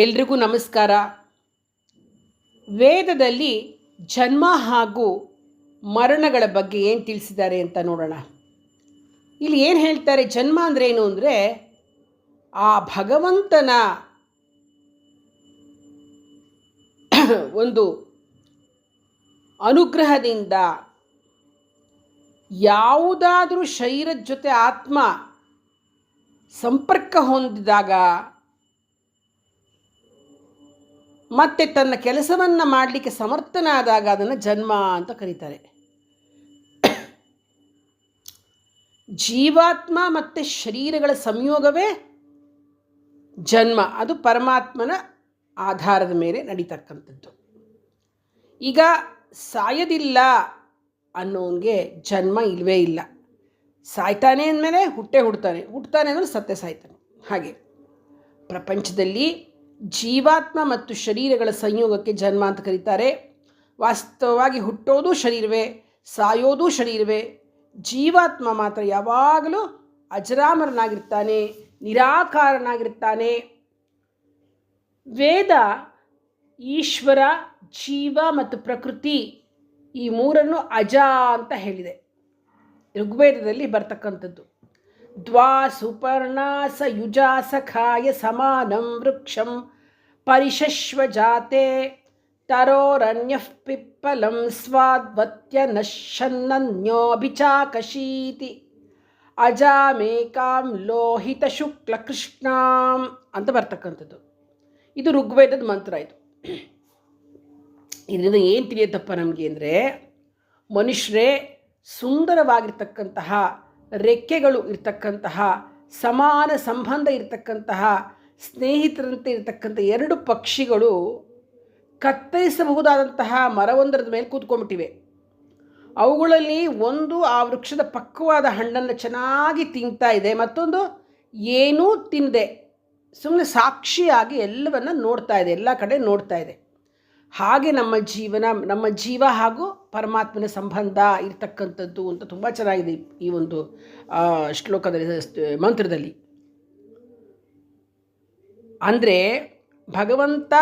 ಎಲ್ರಿಗೂ ನಮಸ್ಕಾರ. ವೇದದಲ್ಲಿ ಜನ್ಮ ಹಾಗೂ ಮರಣಗಳ ಬಗ್ಗೆ ಏನು ತಿಳಿಸಿದ್ದಾರೆ ಅಂತ ನೋಡೋಣ. ಇಲ್ಲಿ ಏನು ಹೇಳ್ತಾರೆ, ಜನ್ಮ ಅಂದರೆ ಏನು ಅಂದರೆ, ಆ ಭಗವಂತನ ಒಂದು ಅನುಗ್ರಹದಿಂದ ಯಾವುದಾದರೂ ಶರೀರದ ಜೊತೆ ಆತ್ಮ ಸಂಪರ್ಕ ಹೊಂದಿದಾಗ ಮತ್ತೆ ತನ್ನ ಕೆಲಸವನ್ನು ಮಾಡಲಿಕ್ಕೆ ಸಮರ್ಥನಾದಾಗ ಅದನ್ನು ಜನ್ಮ ಅಂತ ಕರೀತಾರೆ. ಜೀವಾತ್ಮ ಮತ್ತು ಶರೀರಗಳ ಸಂಯೋಗವೇ ಜನ್ಮ. ಅದು ಪರಮಾತ್ಮನ ಆಧಾರದ ಮೇಲೆ ನಡೀತಕ್ಕಂಥದ್ದು. ಈಗ ಸಾಯೋದಿಲ್ಲ ಅನ್ನೋನ್ಗೆ ಜನ್ಮ ಇಲ್ಲವೇ ಇಲ್ಲ. ಸಾಯ್ತಾನೆ ಅಂದಮೇಲೆ ಹುಟ್ಟೆ ಹುಡ್ತಾನೆ. ಹುಡ್ತಾನೆ ಅಂದರೆ ಸತ್ಯ ಸಾಯ್ತಾನೆ. ಹಾಗೆ ಪ್ರಪಂಚದಲ್ಲಿ ಜೀವಾತ್ಮ ಮತ್ತು ಶರೀರಗಳ ಸಂಯೋಗಕ್ಕೆ ಜನ್ಮ ಅಂತ ಕರೀತಾರೆ. ವಾಸ್ತವವಾಗಿ ಹುಟ್ಟೋದು ಶರೀರವೇ, ಸಾಯೋದು ಶರೀರವೇ. ಜೀವಾತ್ಮ ಮಾತ್ರ ಯಾವಾಗಲೂ ಅಜರಾಮರನಾಗಿರ್ತಾನೆ, ನಿರಾಕಾರನಾಗಿರ್ತಾನೆ. ವೇದ, ಈಶ್ವರ, ಜೀವ ಮತ್ತು ಪ್ರಕೃತಿ ಈ ಮೂರನ್ನು ಅಜ ಅಂತ ಹೇಳಿದೆ. ಋಗ್ವೇದದಲ್ಲಿ ಬರ್ತಕ್ಕಂಥದ್ದು. ಸಖಾಯ ಸಮಾನಂ ವೃಕ್ಷಂ ಪರಿಶಶ್ವ ಜಾತೆ ಪಿಪ್ಪಲಂ ಸ್ವಾದ್ವತ್ಯ ನಶ್ಯನ್ನನ್ಯೋಭಿಚಾಕಶೀತಿ ಅಜಾಮೇಕಾಂ ಲೋಹಿತ ಶುಕ್ಲ ಕೃಷ್ಣಾಂ ಅಂತ ಬರ್ತಕ್ಕಂಥದ್ದು. ಇದು ಋಗ್ವೇದದ ಮಂತ್ರ ಇದು. ಇದರಿಂದ ಏನು ತಿಳಿಯುತ್ತಪ್ಪ ನಮಗೆ ಅಂದರೆ ಮನುಷ್ಯರೇ ಸುಂದರವಾಗಿರ್ತಕ್ಕಂತಹ ರೆಕ್ಕೆಗಳು ಇರ್ತಕ್ಕಂತಹ, ಸಮಾನ ಸಂಬಂಧ ಇರತಕ್ಕಂತಹ, ಸ್ನೇಹಿತರಂತೆ ಇರತಕ್ಕಂಥ ಎರಡು ಪಕ್ಷಿಗಳು ಕತ್ತರಿಸಬಹುದಾದಂತಹ ಮರವೊಂದರದ ಮೇಲೆ ಕೂತ್ಕೊಂಡ್ಬಿಟ್ಟಿವೆ. ಅವುಗಳಲ್ಲಿ ಒಂದು ಆ ವೃಕ್ಷದ ಪಕ್ವವಾದ ಹಣ್ಣನ್ನು ಚೆನ್ನಾಗಿ ತಿಂತಾ ಇದೆ, ಮತ್ತೊಂದು ಏನೂ ತಿನ್ನದೆ ಸುಮ್ಮನೆ ಸಾಕ್ಷಿಯಾಗಿ ಎಲ್ಲವನ್ನ ನೋಡ್ತಾ ಇದೆ, ಎಲ್ಲ ಕಡೆ ನೋಡ್ತಾ ಇದೆ. ಹಾಗೆ ನಮ್ಮ ಜೀವನ, ನಮ್ಮ ಜೀವ ಹಾಗೂ ಪರಮಾತ್ಮನ ಸಂಬಂಧ ಇರ್ತಕ್ಕಂಥದ್ದು ಅಂತ ತುಂಬ ಚೆನ್ನಾಗಿದೆ ಈ ಒಂದು ಶ್ಲೋಕದಲ್ಲಿ, ಮಂತ್ರದಲ್ಲಿ. ಅಂದರೆ ಭಗವಂತ,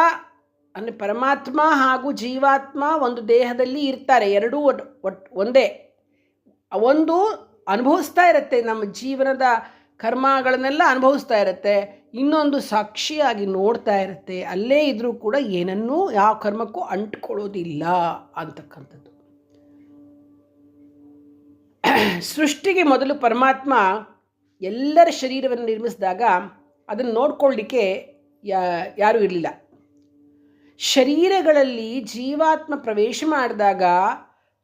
ಅಂದರೆ ಪರಮಾತ್ಮ ಹಾಗೂ ಜೀವಾತ್ಮ ಒಂದು ದೇಹದಲ್ಲಿ ಇರ್ತಾರೆ, ಎರಡೂ ಒಟ್ ಒಂದೇ. ಒಂದು ಅನುಭವಿಸ್ತಾ ಇರುತ್ತೆ, ನಮ್ಮ ಜೀವನದ ಕರ್ಮಗಳನ್ನೆಲ್ಲ ಅನುಭವಿಸ್ತಾ ಇರುತ್ತೆ, ಇನ್ನೊಂದು ಸಾಕ್ಷಿಯಾಗಿ ನೋಡ್ತಾ ಇರುತ್ತೆ, ಅಲ್ಲೇ ಇದ್ದರೂ ಕೂಡ ಏನನ್ನೂ ಯಾವ ಕರ್ಮಕ್ಕೂ ಅಂಟ್ಕೊಳ್ಳೋದಿಲ್ಲ ಅಂತಕ್ಕಂಥದ್ದು. ಸೃಷ್ಟಿಗೆ ಮೊದಲು ಪರಮಾತ್ಮ ಎಲ್ಲರ ಶರೀರವನ್ನು ನಿರ್ಮಿಸಿದಾಗ ಅದನ್ನು ನೋಡ್ಕೊಳ್ಳಿಕ್ಕೆ ಯಾರೂ ಇರಲಿಲ್ಲ. ಶರೀರಗಳಲ್ಲಿ ಜೀವಾತ್ಮ ಪ್ರವೇಶ ಮಾಡಿದಾಗ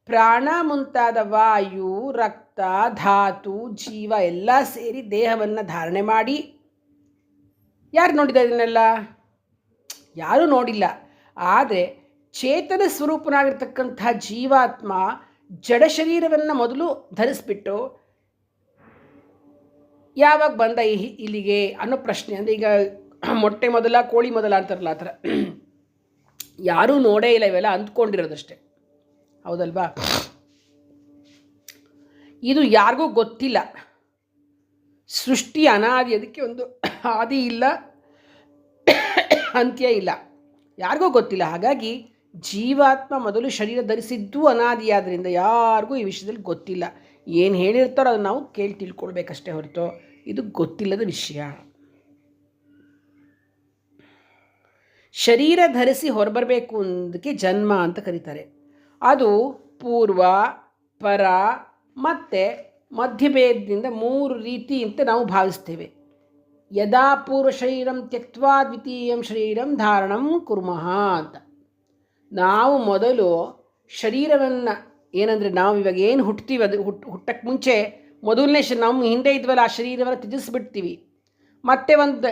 ಪ್ರಾಣ ಮುಂತಾದ ವಾಯು, ರಕ್ತ, ಧಾತು, ಜೀವ ಎಲ್ಲ ಸೇರಿ ದೇಹವನ್ನು ಧಾರಣೆ ಮಾಡಿ. ಯಾರು ನೋಡಿದ ಇದನ್ನೆಲ್ಲ? ಯಾರೂ ನೋಡಿಲ್ಲ. ಆದರೆ ಚೇತನ ಸ್ವರೂಪನಾಗಿರ್ತಕ್ಕಂಥ ಜೀವಾತ್ಮ ಜಡ ಶರೀರವನ್ನು ಮೊದಲು ಧರಿಸ್ಬಿಟ್ಟು ಯಾವಾಗ ಬಂದ ಇಲ್ಲಿಗೆ ಅನ್ನೋ ಪ್ರಶ್ನೆ. ಅಂದರೆ ಈಗ ಮೊಟ್ಟೆ ಮೊದಲ, ಕೋಳಿ ಮೊದಲ ಅಂತಾರಲ್ಲ ಆ ಥರ. ಯಾರೂ ನೋಡೇ ಇಲ್ಲ ಇವೆಲ್ಲ ಅಂದ್ಕೊಂಡಿರೋದಷ್ಟೆ. ಹೌದಲ್ವಾ? ಇದು ಯಾರಿಗೂ ಗೊತ್ತಿಲ್ಲ. ಸೃಷ್ಟಿ ಅನಾದಿ, ಅದಕ್ಕೆ ಒಂದು ಆದಿ ಇಲ್ಲ, ಅಂತ್ಯ ಇಲ್ಲ. ಯಾರಿಗೂ ಗೊತ್ತಿಲ್ಲ. ಹಾಗಾಗಿ ಜೀವಾತ್ಮ ಮೊದಲು ಶರೀರ ಧರಿಸಿದ್ದು ಅನಾದಿಯಾದ್ದರಿಂದ ಯಾರಿಗೂ ಈ ವಿಷಯದಲ್ಲಿ ಗೊತ್ತಿಲ್ಲ. ಏನು ಹೇಳಿರ್ತಾರೋ ಅದನ್ನು ನಾವು ಕೇಳಿ ತಿಳ್ಕೊಳ್ಬೇಕಷ್ಟೇ ಹೊರತು ಇದು ಗೊತ್ತಿಲ್ಲದ ವಿಷಯ. ಶರೀರ ಧರಿಸಿ ಹೊರಬರಬೇಕು ಅಂದಕ್ಕೆ ಜನ್ಮ ಅಂತ ಕರೀತಾರೆ. ಅದು ಪೂರ್ವ, ಪರ ಮತ್ತು ಮಧ್ಯಭೇದದಿಂದ ಮೂರು ರೀತಿ ಅಂತ ನಾವು ಭಾವಿಸ್ತೇವೆ. ಯದಾ ಪೂರ್ವ ಶರೀರಂ ತ್ಯಕ್ವಾ ದ್ವಿತೀಯಂ ಶರೀರಂ ಧಾರಣಂ ಕುರ್ಮಃ ಅಂತ. ನಾವು ಮೊದಲು ಶರೀರವನ್ನು ಏನಂದರೆ ನಾವು ಇವಾಗ ಏನು ಹುಟ್ತೀವಿ ಅದು ಹುಟ್ಟು ಹುಟ್ಟಕ್ಕೆ ಮುಂಚೆ ಮೊದಲನೇ ಶ ನಮ್ಮ ಹಿಂದೆ ಇದ್ವಲ್ಲ ಆ ಶರೀರವನ್ನು ತ್ಯಜಿಸ್ಬಿಡ್ತೀವಿ. ಮತ್ತೆ ಒಂದು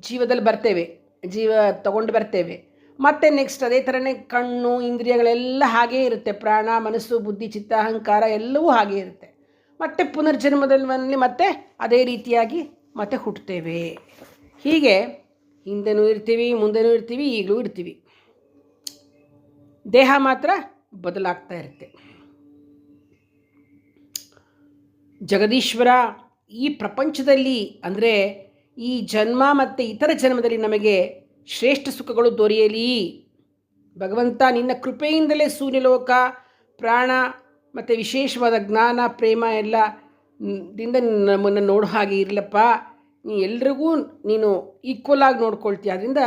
ಜೀವದಲ್ಲಿ ಬರ್ತೇವೆ, ಜೀವ ತಗೊಂಡು ಬರ್ತೇವೆ. ಮತ್ತೆ ನೆಕ್ಸ್ಟ್ ಅದೇ ಥರನೇ ಕಣ್ಣು, ಇಂದ್ರಿಯಗಳೆಲ್ಲ ಹಾಗೇ ಇರುತ್ತೆ. ಪ್ರಾಣ, ಮನಸ್ಸು, ಬುದ್ಧಿ, ಚಿತ್ತ, ಅಹಂಕಾರ ಎಲ್ಲವೂ ಹಾಗೇ ಇರುತ್ತೆ. ಮತ್ತೆ ಪುನರ್ಜನ್ಮದಲ್ಲಿ ಮತ್ತೆ ಅದೇ ರೀತಿಯಾಗಿ ಮತ್ತೆ ಹುಟ್ಟುತ್ತೇವೆ ಹೀಗೆ ಹಿಂದೆನೂ ಇರ್ತೀವಿ, ಮುಂದೆನೂ ಇರ್ತೀವಿ, ಈಗಲೂ ಇರ್ತೀವಿ. ದೇಹ ಮಾತ್ರ ಬದಲಾಗ್ತಾ ಇರುತ್ತೆ. ಜಗದೀಶ್ವರ ಈ ಪ್ರಪಂಚದಲ್ಲಿ ಅಂದರೆ ಈ ಜನ್ಮ ಮತ್ತು ಇತರ ಜನ್ಮದಲ್ಲಿ ನಮಗೆ ಶ್ರೇಷ್ಠ ಸುಖಗಳು ದೊರೆಯಲಿ. ಭಗವಂತ ನಿನ್ನ ಕೃಪೆಯಿಂದಲೇ ಸೂರ್ಯಲೋಕ, ಪ್ರಾಣ ಮತ್ತು ವಿಶೇಷವಾದ ಜ್ಞಾನ, ಪ್ರೇಮ ಎಲ್ಲ ದಿಂದ ನಮ್ಮನ್ನು ನೋಡೋ ಹಾಗೆ ಇರಲಪ್ಪ. ನೀ ಎಲ್ರಿಗೂ ನೀನು ಈಕ್ವಲ್ ಆಗಿ ನೋಡ್ಕೊಳ್ತೀಯ. ಅದರಿಂದ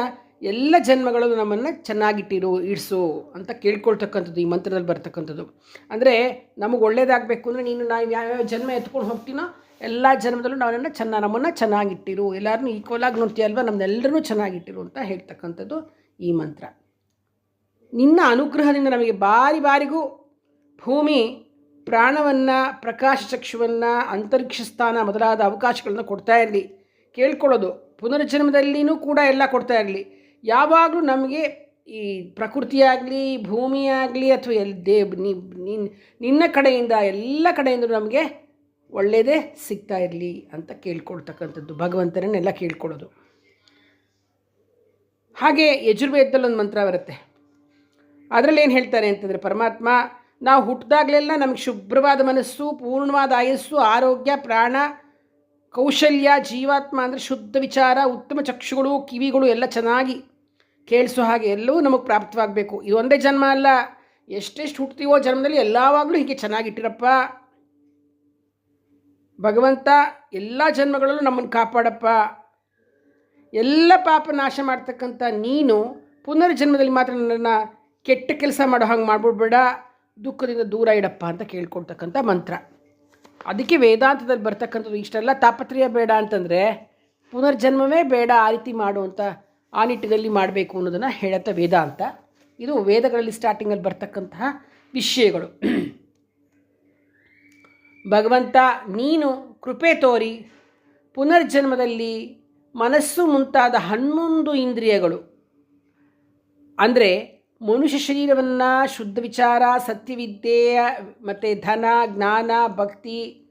ಎಲ್ಲ ಜನ್ಮಗಳು ನಮ್ಮನ್ನು ಚೆನ್ನಾಗಿಟ್ಟಿರು, ಇಡಿಸು ಅಂತ ಕೇಳ್ಕೊಳ್ತಕ್ಕಂಥದ್ದು, ಈ ಮಂತ್ರದಲ್ಲಿ ಬರ್ತಕ್ಕಂಥದ್ದು. ಅಂದರೆ ನಮಗೆ ಒಳ್ಳೇದಾಗಬೇಕು ಅಂದರೆ ನೀನು ನಾವು ಯಾವ್ಯಾವ ಜನ್ಮ ಎತ್ಕೊಂಡು ಹೋಗ್ತೀನೋ ಎಲ್ಲ ಜನ್ಮದಲ್ಲೂ ನಾವನ್ನ ಚೆನ್ನಾಗಿ ನಮ್ಮನ್ನು ಚೆನ್ನಾಗಿಟ್ಟಿರು. ಎಲ್ಲರನ್ನೂ ಈಕ್ವಲ್ ಆಗಿ ನೋಡ್ತೀಯ ಅಲ್ವಾ ನಮ್ಮನ್ನೆಲ್ಲರೂ ಚೆನ್ನಾಗಿಟ್ಟಿರು ಅಂತ ಹೇಳ್ತಕ್ಕಂಥದ್ದು ಈ ಮಂತ್ರ. ನಿನ್ನ ಅನುಗ್ರಹದಿಂದ ನಮಗೆ ಬಾರಿ ಬಾರಿಗೂ ಭೂಮಿ, ಪ್ರಾಣವನ್ನು, ಪ್ರಕಾಶ ಚಕ್ಷುವನ್ನು, ಅಂತರಿಕ್ಷ ಸ್ಥಾನ ಮೊದಲಾದ ಅವಕಾಶಗಳನ್ನು ಕೊಡ್ತಾ ಇರಲಿ. ಕೇಳ್ಕೊಳ್ಳೋದು. ಪುನರ್ಜನ್ಮದಲ್ಲಿನೂ ಕೂಡ ಎಲ್ಲ ಕೊಡ್ತಾ ಇರಲಿ. ಯಾವಾಗಲೂ ನಮಗೆ ಈ ಪ್ರಕೃತಿಯಾಗಲಿ, ಭೂಮಿಯಾಗಲಿ ಅಥವಾ ಎಲ್ಲಿ ದೇ ನಿನ್- ನಿನ್ನ ಕಡೆಯಿಂದ, ಎಲ್ಲ ಕಡೆಯಿಂದ ನಮಗೆ ಒಳ್ಳೆಯದೇ ಸಿಗ್ತಾ ಇರಲಿ ಅಂತ ಕೇಳ್ಕೊಳ್ತಕ್ಕಂಥದ್ದು, ಭಗವಂತನನ್ನೆಲ್ಲ ಕೇಳ್ಕೊಳ್ಳೋದು. ಹಾಗೆ ಯಜುರ್ವೇದದಲ್ಲಿ ಒಂದು ಮಂತ್ರ ಬರುತ್ತೆ. ಅದರಲ್ಲಿ ಏನು ಹೇಳ್ತಾರೆ ಅಂತಂದರೆ, ಪರಮಾತ್ಮ, ನಾವು ಹುಟ್ಟಿದಾಗಲೆಲ್ಲ ನಮಗೆ ಶುಭ್ರವಾದ ಮನಸ್ಸು, ಪೂರ್ಣವಾದ ಆಯಸ್ಸು, ಆರೋಗ್ಯ, ಪ್ರಾಣ, ಕೌಶಲ್ಯ, ಜೀವಾತ್ಮ ಅಂದರೆ ಶುದ್ಧ ವಿಚಾರ, ಉತ್ತಮ ಚಕ್ಷುಗಳು, ಕಿವಿಗಳು ಎಲ್ಲ ಚೆನ್ನಾಗಿ ಕೇಳಿಸೋ ಹಾಗೆ ಎಲ್ಲವೂ ನಮಗೆ ಪ್ರಾಪ್ತವಾಗಬೇಕು. ಇದೊಂದೇ ಜನ್ಮ ಅಲ್ಲ. ಎಷ್ಟೆಷ್ಟು ಹುಟ್ತೀವೋ ಜನ್ಮದಲ್ಲಿ ಎಲ್ಲವಾಗಲೂ ಹೀಗೆ ಚೆನ್ನಾಗಿಟ್ಟಿರಪ್ಪ. ಭಗವಂತ ಎಲ್ಲ ಜನ್ಮಗಳಲ್ಲೂ ನಮ್ಮನ್ನು ಕಾಪಾಡಪ್ಪ. ಎಲ್ಲ ಪಾಪ ನಾಶ ಮಾಡ್ತಕ್ಕಂಥ ನೀನು ಪುನರ್ಜನ್ಮದಲ್ಲಿ ಮಾತ್ರ ನನ್ನನ್ನು ಕೆಟ್ಟ ಕೆಲಸ ಮಾಡೋ ಹಾಗೆ ಮಾಡ್ಬಿಡ್ಬೇಡ ದುಃಖದಿಂದ ದೂರ ಇಡಪ್ಪ ಅಂತ ಕೇಳ್ಕೊಳ್ತಕ್ಕಂಥ ಮಂತ್ರ. ಅದಕ್ಕೆ ವೇದಾಂತದಲ್ಲಿ ಬರ್ತಕ್ಕಂಥದ್ದು ಇಷ್ಟೆಲ್ಲ ತಾಪತ್ರಯ ಬೇಡ ಅಂತಂದರೆ ಪುನರ್ಜನ್ಮವೇ ಬೇಡ ಆ ರೀತಿ ಮಾಡು ಅಂತ ಆ ನಿಟ್ಟಿನಲ್ಲಿ ಮಾಡಬೇಕು ಅನ್ನೋದನ್ನು ಹೇಳುತ್ತೆ ವೇದಾಂತ ಇದು ವೇದಗಳಲ್ಲಿ ಸ್ಟಾರ್ಟಿಂಗಲ್ಲಿ ಬರ್ತಕ್ಕಂತಹ ವಿಷಯಗಳು. ಭಗವಂತ, ನೀನು ಕೃಪೆ ತೋರಿ, ಪುನರ್ಜನ್ಮದಲ್ಲಿ ಮನಸ್ಸು ಮುಂತಾದ ಹನ್ನೊಂದು ಇಂದ್ರಿಯಗಳು. ಅಂದರೆ ಮನುಷ್ಯ ಶರೀರವನ್ನು ಶುದ್ಧ ವಿಚಾರ ಸತ್ಯವಿದ್ಯೆಯ ಮತ್ತು ಧನ, ಜ್ಞಾನ, ಭಕ್ತಿ,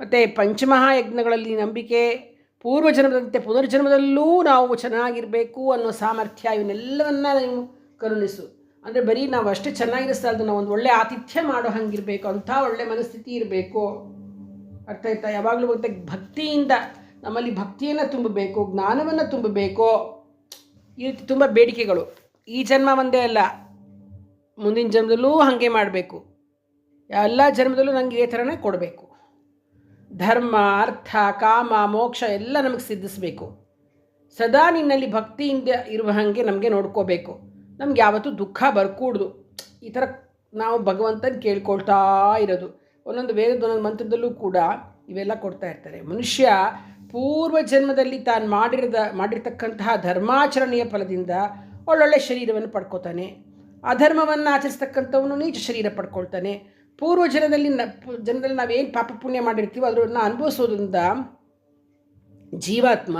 ಮತ್ತು ಪಂಚಮಹಾಯಜ್ಞಗಳಲ್ಲಿ ನಂಬಿಕೆ ಪೂರ್ವಜನ್ಮದಂತೆ ಪುನರ್ಜನ್ಮದಲ್ಲೂ ನಾವು ಚೆನ್ನಾಗಿರಬೇಕು ಅನ್ನೋ ಸಾಮರ್ಥ್ಯ ಇವನ್ನೆಲ್ಲವನ್ನ ನೀವು ಕರುಣಿಸು. ಅಂದರೆ ಬರೀ ನಾವು ಅಷ್ಟೇ ಚೆನ್ನಾಗಿರಿಸ್ತಾ ಇದ್ದು ನಾವು ಒಂದು ಒಳ್ಳೆ ಆತಿಥ್ಯ ಮಾಡೋ ಹಂಗಿರಬೇಕು, ಅಂಥ ಒಳ್ಳೆ ಮನಸ್ಥಿತಿ ಇರಬೇಕು. ಅರ್ಥ ಆಯ್ತಾ? ಯಾವಾಗಲೂ ಮತ್ತೆ ಭಕ್ತಿಯಿಂದ ನಮ್ಮಲ್ಲಿ ಭಕ್ತಿಯನ್ನು ತುಂಬಬೇಕು, ಜ್ಞಾನವನ್ನು ತುಂಬಬೇಕು. ಈ ರೀತಿ ತುಂಬ ಬೇಡಿಕೆಗಳು. ಈ ಜನ್ಮ ಒಂದೇ ಅಲ್ಲ, ಮುಂದಿನ ಜನ್ಮದಲ್ಲೂ ಹಾಗೆ ಮಾಡಬೇಕು. ಎಲ್ಲ ಜನ್ಮದಲ್ಲೂ ನನಗೆ ಈ ಥರನೇ ಕೊಡಬೇಕು. ಧರ್ಮ, ಅರ್ಥ, ಕಾಮ, ಮೋಕ್ಷ ಎಲ್ಲ ನಮಗೆ ಸಿದ್ಧಿಸಬೇಕು. ಸದಾ ನಿನ್ನಲ್ಲಿ ಭಕ್ತಿಯಿಂದ ಇರುವ ಹಾಗೆ ನಮಗೆ ನೋಡ್ಕೋಬೇಕು. ನಮ್ಗೆ ಯಾವತ್ತೂ ದುಃಖ ಬರ್ಕೂಡ್ದು. ಈ ಥರ ನಾವು ಭಗವಂತನ ಕೇಳ್ಕೊಳ್ತಾ ಇರೋದು. ಒಂದೊಂದು ವೇದದ ಒಂದೊಂದು ಮಂತ್ರದಲ್ಲೂ ಕೂಡ ಇವೆಲ್ಲ ಕೊಡ್ತಾ ಇರ್ತಾರೆ. ಮನುಷ್ಯ ಪೂರ್ವ ಜನ್ಮದಲ್ಲಿ ತಾನು ಮಾಡಿರದ, ಮಾಡಿರ್ತಕ್ಕಂತಹ ಧರ್ಮಾಚರಣೆಯ ಫಲದಿಂದ ಒಳ್ಳೊಳ್ಳೆ ಶರೀರವನ್ನು ಪಡ್ಕೋತಾನೆ. ಅಧರ್ಮವನ್ನು ಆಚರಿಸ್ತಕ್ಕಂಥವನು ನೀಚ ಶರೀರ ಪಡ್ಕೊಳ್ತಾನೆ. ಪೂರ್ವ ಜನದಲ್ಲಿ ನ ಜನದಲ್ಲಿ ನಾವೇನು ಪಾಪ ಪುಣ್ಯ ಮಾಡಿರ್ತೀವೋ ಅದನ್ನ ಅನುಭವಿಸೋದ್ರಿಂದ ಜೀವಾತ್ಮ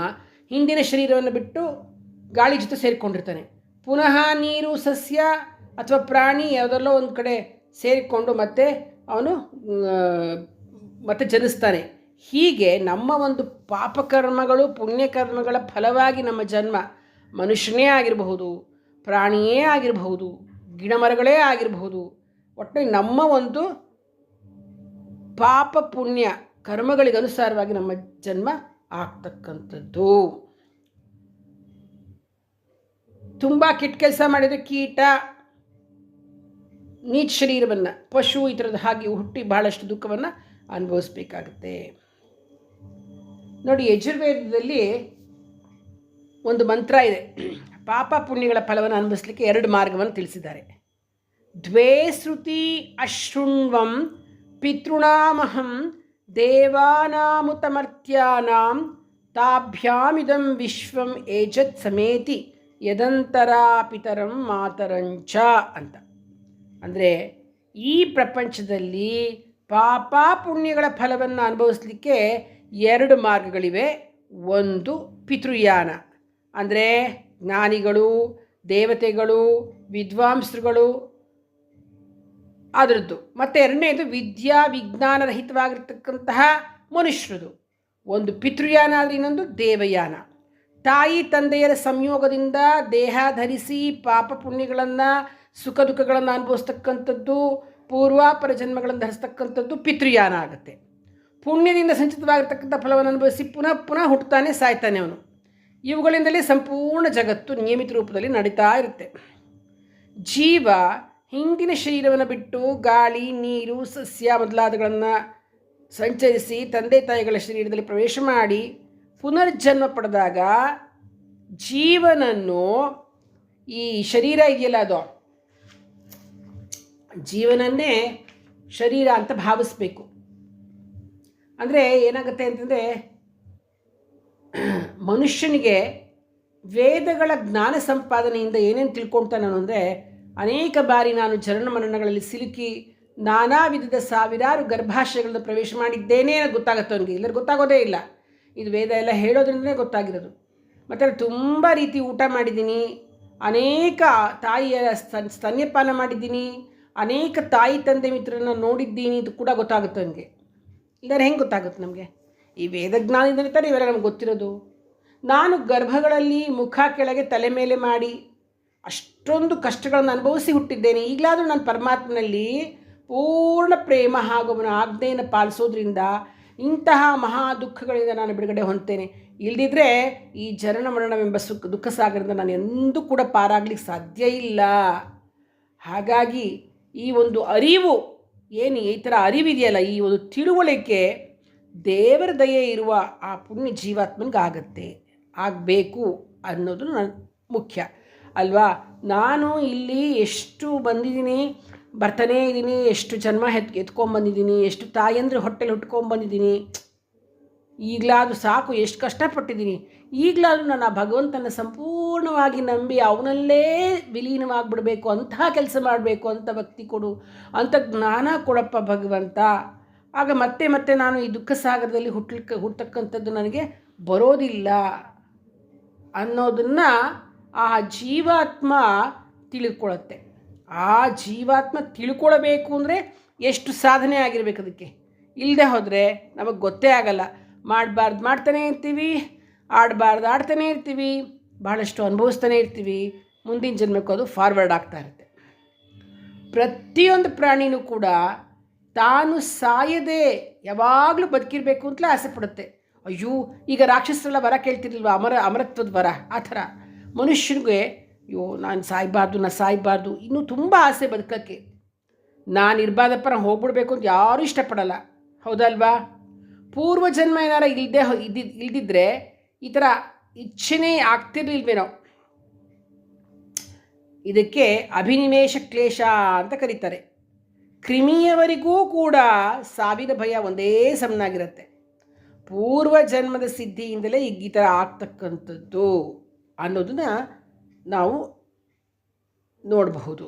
ಹಿಂದಿನ ಶರೀರವನ್ನು ಬಿಟ್ಟು ಗಾಳಿ ಜೊತೆ ಸೇರಿಕೊಂಡಿರ್ತಾನೆ. ಪುನಃ ನೀರು, ಸಸ್ಯ ಅಥವಾ ಪ್ರಾಣಿ ಯಾವುದಲ್ಲೋ ಒಂದು ಕಡೆ ಸೇರಿಕೊಂಡು ಮತ್ತೆ ಅವನು ಮತ್ತೆ ಜನಿಸ್ತಾನೆ. ಹೀಗೆ ನಮ್ಮ ಒಂದು ಪಾಪಕರ್ಮಗಳು ಪುಣ್ಯಕರ್ಮಗಳ ಫಲವಾಗಿ ನಮ್ಮ ಜನ್ಮ ಮನುಷ್ಯನೇ ಆಗಿರಬಹುದು, ಪ್ರಾಣಿಯೇ ಆಗಿರಬಹುದು, ಗಿಡಮರಗಳೇ ಆಗಿರಬಹುದು ಒಟ್ಟಿನಲ್ಲಿ ನಮ್ಮ ಒಂದು ಪಾಪ ಪುಣ್ಯ ಕರ್ಮಗಳಿಗೆ ಅನುಸಾರವಾಗಿ ನಮ್ಮ ಜನ್ಮ ಆಗ್ತಕ್ಕಂಥದ್ದು. ತುಂಬ ಕೆಟ್ಟ ಕೆಲಸ ಮಾಡಿದರೆ ಕೀಟ, ನೀಚ ಶರೀರವನ್ನು, ಪಶು ಈ ಥರದ ಹಾಗೆ ಹುಟ್ಟಿ ಬಹಳಷ್ಟು ದುಃಖವನ್ನು ಅನುಭವಿಸ್ಬೇಕಾಗುತ್ತೆ. ನೋಡಿ, ಯಜುರ್ವೇದದಲ್ಲಿ ಒಂದು ಮಂತ್ರ ಇದೆ. ಪಾಪ ಪುಣ್ಯಗಳ ಫಲವನ್ನು ಅನುಭವಿಸ್ಲಿಕ್ಕೆ ಎರಡು ಮಾರ್ಗವನ್ನು ತಿಳಿಸಿದ್ದಾರೆ. ದ್ವೇ ಶ್ರುತಿ ಅಶೃಣ್ವಂ ಪಿತೃಣಾಮಹಂ ದೇವಾನಾಮುತಮರ್ತ್ಯಾನಾಂ ತಾಭ್ಯಾಮಿದಂ ವಿಶ್ವಂ ಏಜತ್ ಸಮೇತಿ ಯದಂತರ ಪಿತರಂ ಮಾತರಂಚ ಅಂತ. ಅಂದರೆ ಈ ಪ್ರಪಂಚದಲ್ಲಿ ಪಾಪ ಪುಣ್ಯಗಳ ಫಲವನ್ನು ಅನುಭವಿಸ್ಲಿಕ್ಕೆ ಎರಡು ಮಾರ್ಗಗಳಿವೆ. ಒಂದು ಪಿತೃಯಾನ. ಅಂದರೆ ಜ್ಞಾನಿಗಳು, ದೇವತೆಗಳು, ವಿದ್ವಾಂಸರುಗಳು ಅದರದ್ದು. ಮತ್ತು ಎರಡನೇದು ವಿದ್ಯಾ ವಿಜ್ಞಾನರಹಿತವಾಗಿರ್ತಕ್ಕಂತಹ ಮನುಷ್ಯರದು. ಒಂದು ಪಿತೃಯಾನ ಆದರೆ ಇನ್ನೊಂದು ದೇವಯಾನ. ತಾಯಿ ತಂದೆಯರ ಸಂಯೋಗದಿಂದ ದೇಹ ಧರಿಸಿ ಪಾಪ ಪುಣ್ಯಗಳನ್ನು, ಸುಖ ದುಃಖಗಳನ್ನು ಅನುಭವಿಸ್ತಕ್ಕಂಥದ್ದು ಪೂರ್ವಾಪರ ಜನ್ಮಗಳನ್ನು ಧರಿಸ್ತಕ್ಕಂಥದ್ದು ಪಿತೃಯಾನ ಆಗುತ್ತೆ. ಪುಣ್ಯದಿಂದ ಸಂಚಿತವಾಗಿರ್ತಕ್ಕಂಥ ಫಲವನ್ನು ಅನುಭವಿಸಿ ಪುನಃ ಪುನಃ ಹುಟ್ಟುತ್ತಾನೆ ಸಾಯ್ತಾನೆ ಅವನು. ಇವುಗಳಿಂದಲೇ ಸಂಪೂರ್ಣ ಜಗತ್ತು ನಿಯಮಿತ ರೂಪದಲ್ಲಿ ನಡೀತಾ ಇರುತ್ತೆ. ಜೀವ ಹಿಂದಿನ ಶರೀರವನ್ನು ಬಿಟ್ಟು ಗಾಳಿ, ನೀರು, ಸಸ್ಯ ಮೊದಲಾದಗಳನ್ನು ಸಂಚರಿಸಿ ತಂದೆ ತಾಯಿಗಳ ಶರೀರದಲ್ಲಿ ಪ್ರವೇಶ ಮಾಡಿ ಪುನರ್ಜನ್ಮ ಪಡೆದಾಗ ಜೀವನನ್ನು ಈ ಶರೀರ ಇದೆಯಲ್ಲ ಅದು? ಜೀವನನ್ನೇ ಶರೀರ ಅಂತ ಭಾವಿಸ್ಬೇಕು. ಅಂದರೆ ಏನಾಗುತ್ತೆ ಅಂತಂದರೆ ಮನುಷ್ಯನಿಗೆ ವೇದಗಳ ಜ್ಞಾನ ಸಂಪಾದನೆಯಿಂದ ಏನೇನು ತಿಳ್ಕೊಳ್ತಾನೆ ಅಂದರೆ ಅನೇಕ ಬಾರಿ ನಾನು ಚರಣ ಮರಣಗಳಲ್ಲಿ ಸಿಲುಕಿ ನಾನಾ ವಿಧದ ಸಾವಿರಾರು ಗರ್ಭಾಶಯಗಳನ್ನು ಪ್ರವೇಶ ಮಾಡಿದ್ದೇನೆ ಗೊತ್ತಾಗುತ್ತೆ ಅವನಿಗೆ. ಇಲ್ಲರೂ ಗೊತ್ತಾಗೋದೇ ಇಲ್ಲ. ಇದು ವೇದ ಎಲ್ಲ ಹೇಳೋದ್ರಿಂದಲೇ ಗೊತ್ತಾಗಿರೋದು. ಮತ್ತು ತುಂಬ ರೀತಿ ಊಟ ಮಾಡಿದ್ದೀನಿ. ಅನೇಕ ತಾಯಿಯ ಸ್ತನ್ ಸ್ತನ್ಯಪಾನ ಮಾಡಿದ್ದೀನಿ. ಅನೇಕ ತಾಯಿ ತಂದೆ ಮಿತ್ರರನ್ನು ನೋಡಿದ್ದೀನಿ ಇದು ಕೂಡ ಗೊತ್ತಾಗುತ್ತೆ ನನಗೆ ಇಲ್ಲದ್ರೆ ಹೆಂಗೆ ಗೊತ್ತಾಗುತ್ತೆ ನಮಗೆ? ಈ ವೇದಜ್ಞಾನದಿಂದಲೇ ತಾನೇ ಇವೆಲ್ಲ ನಮ್ಗೆ ಗೊತ್ತಿರೋದು. ನಾನು ಗರ್ಭಗಳಲ್ಲಿ ಮುಖ ಕೆಳಗೆ ತಲೆ ಮೇಲೆ ಮಾಡಿ ಅಷ್ಟೊಂದು ಕಷ್ಟಗಳನ್ನು ಅನುಭವಿಸಿ ಹುಟ್ಟಿದ್ದೇನೆ. ಈಗಲಾದರೂ ನಾನು ಪರಮಾತ್ಮನಲ್ಲಿ ಪೂರ್ಣ ಪ್ರೇಮ ಹಾಗೂ ಅವನ ಆಜ್ಞೆಯನ್ನು ಪಾಲಿಸೋದ್ರಿಂದ ಇಂತಹ ಮಹಾ ದುಃಖಗಳಿಂದ ನಾನು ಬಿಡುಗಡೆ ಹೊಂದ್ತೇನೆ. ಇಲ್ಲದಿದ್ದರೆ ಈ ಜನನ ಮರಣವೆಂಬ ಸುಖ, ದುಃಖ ಸಾಗರದಿಂದ ನಾನು ಎಂದೂ ಕೂಡ ಪಾರಾಗ್ಲಿಕ್ಕೆ ಸಾಧ್ಯ ಇಲ್ಲ. ಹಾಗಾಗಿ ಈ ಒಂದು ಅರಿವು ಏನು ಈ ಥರ ಅರಿವಿದೆಯಲ್ಲ, ಈ ಒಂದು ತಿಳುವಳಿಕೆ ದೇವರ ದಯೆ ಇರುವ ಆ ಪುಣ್ಯ ಜೀವಾತ್ಮನಿಗೆ ಆಗತ್ತೆ ಆಗಬೇಕು ಅನ್ನೋದು ನನ್ನ ಮುಖ್ಯ. ಅಲ್ವಾ? ನಾನು ಇಲ್ಲಿ ಎಷ್ಟು ಬಂದಿದ್ದೀನಿ, ಬರ್ತಾನೇ ಇದ್ದೀನಿ, ಎಷ್ಟು ಜನ್ಮ ಹೆತ್ ಎತ್ಕೊಂಬಂದಿದ್ದೀನಿ ಎಷ್ಟು ತಾಯಂದ್ರೆ ಹೊಟ್ಟೆಲಿ ಹುಟ್ಕೊಂಬಂದಿದ್ದೀನಿ ಈಗಲಾದರೂ ಸಾಕು, ಎಷ್ಟು ಕಷ್ಟಪಟ್ಟಿದ್ದೀನಿ. ಈಗಲಾದ್ರೂ ನಾನು ಆ ಭಗವಂತನ ಸಂಪೂರ್ಣವಾಗಿ ನಂಬಿ ಅವನಲ್ಲೇ ವಿಲೀನವಾಗಿಬಿಡಬೇಕು, ಅಂತಹ ಕೆಲಸ ಮಾಡಬೇಕು ಅಂತ ಭಕ್ತಿ ಕೊಡು, ಅಂತ ಜ್ಞಾನ ಕೊಡಪ್ಪ ಭಗವಂತ. ಆಗ ಮತ್ತೆ ಮತ್ತೆ ನಾನು ಈ ದುಃಖ ಸಾಗರದಲ್ಲಿ ಹುಟ್ಟಲಿಕ್ಕೆ ಹುಟ್ಟತಕ್ಕಂಥದ್ದು ನನಗೆ ಬರೋದಿಲ್ಲ ಅನ್ನೋದನ್ನು ಆ ಜೀವಾತ್ಮ ತಿಳಿದುಕೊಳ್ಳುತ್ತೆ ಆ ಜೀವಾತ್ಮ ತಿಳ್ಕೊಳ್ಬೇಕು ಅಂದರೆ ಎಷ್ಟು ಸಾಧನೆ ಆಗಿರ್ಬೇಕು ಅದಕ್ಕೆ. ಇಲ್ಲದೆ ಹೋದರೆ ನಮಗೆ ಗೊತ್ತೇ ಆಗಲ್ಲ. ಮಾಡಬಾರ್ದು ಮಾಡ್ತಾನೆ ಇರ್ತೀವಿ, ಆಡಬಾರ್ದು ಆಡ್ತಾನೆ ಇರ್ತೀವಿ ಭಾಳಷ್ಟು ಅನುಭವಿಸ್ತಾನೆ ಇರ್ತೀವಿ. ಮುಂದಿನ ಜನ್ಮಕ್ಕೂ ಅದು ಫಾರ್ವರ್ಡ್ ಆಗ್ತಾ ಇರುತ್ತೆ. ಪ್ರತಿಯೊಂದು ಪ್ರಾಣಿನೂ ಕೂಡ ತಾನು ಸಾಯದೆ ಯಾವಾಗಲೂ ಬದುಕಿರಬೇಕು ಅಂತಲೇ ಆಸೆ ಪಡುತ್ತೆ. ಅಯ್ಯೋ, ಈಗ ರಾಕ್ಷಸರೆಲ್ಲ ವರ ಕೇಳ್ತಿರ್ಲಿಲ್ವ? ಅಮರ, ಅಮರತ್ವದ ವರ, ಆ ಥರ. ಮನುಷ್ಯನಿಗೆ, ಅಯ್ಯೋ, ನಾನು ಸಾಯ್ಬಾರ್ದು ನಾನು ಸಾಯ್ಬಾರ್ದು, ಇನ್ನೂ ತುಂಬ ಆಸೆ ಬದುಕೋಕ್ಕೆ. ನಾನು ಇರಬಾರ್ದಪ್ಪ ನಾನು ಹೋಗ್ಬಿಡ್ಬೇಕು ಅಂತ ಯಾರೂ ಇಷ್ಟಪಡಲ್ಲ. ಹೌದಲ್ವಾ? ಪೂರ್ವ ಜನ್ಮ ಏನಾರ ಇಲ್ಲದೆ ಇದ್ದಿದ್ದು ಇಲ್ದಿದ್ರೆ ಈ ಥರ ಇಚ್ಛೆನೇ ಆಗ್ತಿರ್ಲಿಲ್ವೇನೋ. ಇದಕ್ಕೆ ಅಭಿನಿವೇಶ ಕ್ಲೇಶ ಅಂತ ಕರೀತಾರೆ. ಕ್ರಿಮಿಯವರಿಗೂ ಕೂಡ ಸಾವಿನ ಭಯ ಒಂದೇ ಸಮನಾಗಿರುತ್ತೆ. ಪೂರ್ವ ಜನ್ಮದ ಸಿದ್ಧಿಯಿಂದಲೇ ಈ ಥರ ಆಗ್ತಕ್ಕಂಥದ್ದು. ಅನ್ನೋದನ್ನ ನಾವು ನೋಡಬಹುದು.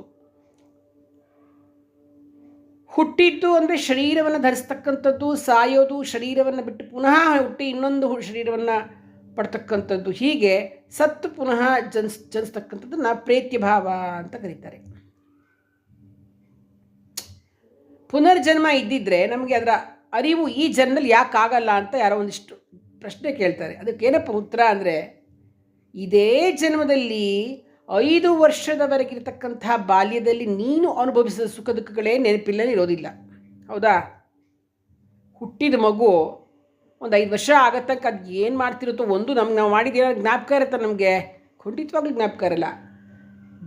ಹುಟ್ಟಿದ್ದು ಅಂದರೆ ಶರೀರವನ್ನು ಧರಿಸ್ತಕ್ಕಂಥದ್ದು, ಸಾಯೋದು ಶರೀರವನ್ನು ಬಿಟ್ಟು ಪುನಃ ಹುಟ್ಟಿ ಇನ್ನೊಂದು ಶರೀರವನ್ನು ಪಡ್ತಕ್ಕಂಥದ್ದು, ಹೀಗೆ ಸತ್ತು ಪುನಃ ಜನ್ಸ್ ಪ್ರೇತ್ಯ ಭಾವ ಅಂತ ಕರೀತಾರೆ. ಪುನರ್ಜನ್ಮ ಇದ್ದಿದ್ರೆ ನಮಗೆ ಅದರ ಅರಿವು ಈ ಜನ್ಮದಲ್ಲಿ ಯಾಕೆ ಆಗಲ್ಲ ಅಂತ ಯಾರೋ ಒಂದಿಷ್ಟು ಪ್ರಶ್ನೆ ಕೇಳ್ತಾರೆ. ಅದಕ್ಕೇನಪ್ಪ ಉತ್ತರ ಅಂದರೆ ಇದೇ ಜನ್ಮದಲ್ಲಿ ಐದು ವರ್ಷದವರೆಗಿರ್ತಕ್ಕಂಥ ಬಾಲ್ಯದಲ್ಲಿ ನೀನು ಅನುಭವಿಸಿದ ಸುಖ ದುಃಖಗಳೇ ನೆನಪಿಲ್ಲ ಇರೋದಿಲ್ಲ. ಹೌದಾ? ಹುಟ್ಟಿದ ಮಗು ಒಂದು ಐದು ವರ್ಷ ಆಗತ್ತಕ್ಕ ಅದು ಏನು ಮಾಡ್ತಿರುತ್ತೋ ಒಂದು ನಮ್ಗೆ ನಾವು ಮಾಡಿದ ಜ್ಞಾಪಕ ಇರುತ್ತೆ ನಮಗೆ? ಖಂಡಿತವಾಗ್ಲೂ ಜ್ಞಾಪಕ ಇರಲ್ಲ.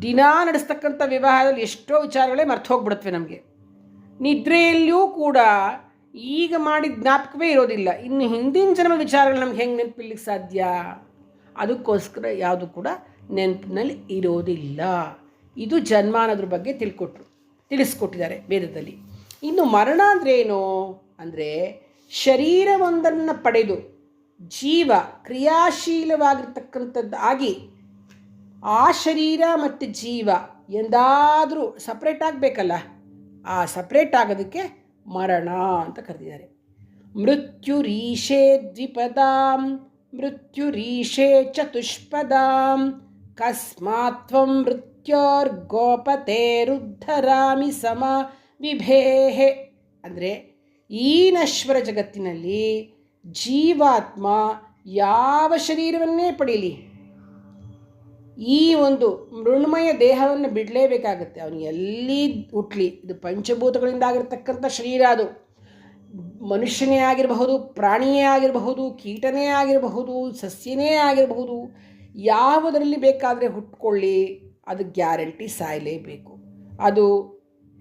ದಿನಾ ನಡೆಸ್ತಕ್ಕಂಥ ವಿವಾಹದಲ್ಲಿ ಎಷ್ಟೋ ವಿಚಾರಗಳೇ ಮರ್ತು ಹೋಗ್ಬಿಡುತ್ತವೆ ನಮಗೆ. ನಿದ್ರೆಯಲ್ಲಿಯೂ ಕೂಡ ಈಗ ಮಾಡಿದ ಜ್ಞಾಪಕವೇ ಇರೋದಿಲ್ಲ. ಇನ್ನು ಹಿಂದಿನ ಜನ್ಮದ ವಿಚಾರಗಳು ನಮ್ಗೆ ಹೆಂಗೆ ನೆನಪಿರ್ಲಿಕ್ಕೆ ಸಾಧ್ಯ? ಅದಕ್ಕೋಸ್ಕರ ಯಾವುದು ಕೂಡ ನೆನಪಿನಲ್ಲಿ ಇರೋದಿಲ್ಲ. ಇದು ಜನ್ಮ ಅನ್ನೋದ್ರ ಬಗ್ಗೆ ತಿಳ್ಕೊಟ್ರು, ತಿಳಿಸ್ಕೊಟ್ಟಿದ್ದಾರೆ ವೇದದಲ್ಲಿ. ಇನ್ನು ಮರಣ ಅಂದರೆ ಏನು? ಅಂದರೆ ಶರೀರವೊಂದನ್ನು ಪಡೆದು ಜೀವ ಕ್ರಿಯಾಶೀಲವಾಗಿರ್ತಕ್ಕಂಥದ್ದು ಆಗಿ ಆ ಶರೀರ ಮತ್ತು ಜೀವ ಎಂದಾದರೂ ಸಪ್ರೇಟ್ ಆಗಬೇಕಲ್ಲ, ಆ ಸಪ್ರೇಟ್ ಆಗೋದಕ್ಕೆ ಮರಣ ಅಂತ ಕರೆದಿದ್ದಾರೆ. ಮೃತ್ಯುರೀಶೇ ದ್ವಿಪದಾಂ ಮೃತ್ಯುರೀಶೇ ಚತುಷ್ಪದಾಂ ಕಸ್ಮಾತ್ವಂ ಮೃತ್ಯೋರ್ಗೋಪತೇರುದ್ಧರಾಮಿ ಸಮ ವಿಭೇಹೆ ಅಂದರೆ ಈ ನಶ್ವರ ಜಗತ್ತಿನಲ್ಲಿ ಜೀವಾತ್ಮ ಯಾವ ಶರೀರವನ್ನೇ ಪಡೀಲಿ ಈ ಒಂದು ಮೃಣ್ಮಯ ದೇಹವನ್ನು ಬಿಡಲೇಬೇಕಾಗತ್ತೆ. ಅವನು ಎಲ್ಲಿ ಹುಟ್ಲಿ? ಇದು ಪಂಚಭೂತಗಳಿಂದ ಆಗಿರ್ತಕ್ಕಂಥ ಶರೀರ ಅದು. ಮನುಷ್ಯನೇ ಆಗಿರಬಹುದು, ಪ್ರಾಣಿಯೇ ಆಗಿರಬಹುದು, ಕೀಟನೇ ಆಗಿರಬಹುದು, ಸಸ್ಯನೇ ಆಗಿರಬಹುದು, ಯಾವುದರಲ್ಲಿ ಬೇಕಾದರೆ ಹುಟ್ಕೊಳ್ಳಿ, ಅದು ಗ್ಯಾರಂಟಿ ಸಾಯಲೇಬೇಕು. ಅದು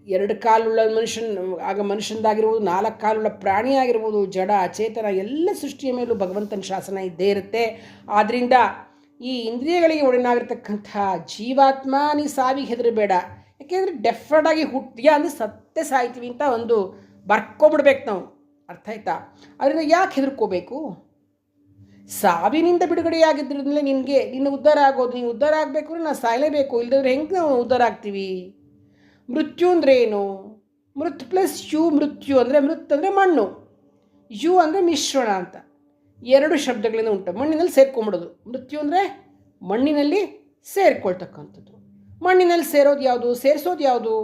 ಎರಡು ಕಾಲುಳ್ಳ ಮನುಷ್ಯನ, ಆಗ ಮನುಷ್ಯನದಾಗಿರ್ಬೋದು ನಾಲ್ಕು ಕಾಲುಳ್ಳ ಪ್ರಾಣಿ ಆಗಿರ್ಬೋದು, ಜಡ ಚೇತನ ಎಲ್ಲ ಸೃಷ್ಟಿಯ ಮೇಲೂ ಭಗವಂತನ ಶಾಸನ ಇದ್ದೇ ಇರುತ್ತೆ. ಆದ್ದರಿಂದ ಈ ಇಂದ್ರಿಯಗಳಿಗೆ ಒಡನಾಗಿರ್ತಕ್ಕಂಥ ಜೀವಾತ್ಮ ನೀ ಸಾವಿಗೆ ಹೆದರಬೇಡ. ಯಾಕೆಂದರೆ ಡೆಫರ್ಡಾಗಿ ಹುಟ್ಟಿದ್ಯಾ ಅಂದರೆ ಸತ್ತೆ ಸಾಯ್ತೀವಿ ಅಂತ ಒಂದು ಬರ್ಕೊಬಿಡ್ಬೇಕು ನಾವು. ಅರ್ಥ ಆಯ್ತಾ? ಅದರಿಂದ ಯಾಕೆ ಹೆದರ್ಕೋಬೇಕು? ಸಾವಿನಿಂದ ಬಿಡುಗಡೆಯಾಗಿದ್ದರಿಂದ ನಿನಗೆ, ನಿನ್ನ ಉದ್ಧಾರ ಆಗೋದು ನೀವು ಉದ್ಧಾರ ಆಗಬೇಕು ಅಂದರೆ ನಾವು ಸಾಯಲೇಬೇಕು ಇಲ್ಲದ್ರೆ ಹೆಂಗೆ ನಾವು ಉದ್ಧಾರ ಆಗ್ತೀವಿ? ಮೃತ್ಯು ಅಂದರೆ ಏನು? ಮೃತ್ ಪ್ಲಸ್ ಯು ಮೃತ್ಯು ಅಂದರೆ ಮೃತ್ ಅಂದರೆ ಮಣ್ಣು. ಯು ಅಂದರೆ ಮಿಶ್ರಣ ಅಂತ. ಎರಡು ಶಬ್ದಗಳಿಂದ ಉಂಟು. ಮಣ್ಣಿನಲ್ಲಿ ಸೇರ್ಕೊಂಬಿಡೋದು. ಮೃತ್ಯು ಅಂದರೆ ಮಣ್ಣಿನಲ್ಲಿ ಸೇರಿಕೊಳ್ತಕ್ಕಂಥದ್ದು. ಮಣ್ಣಿನಲ್ಲಿ ಸೇರೋದು ಯಾವುದು? ಸೇರಿಸೋದು ಯಾವುದು?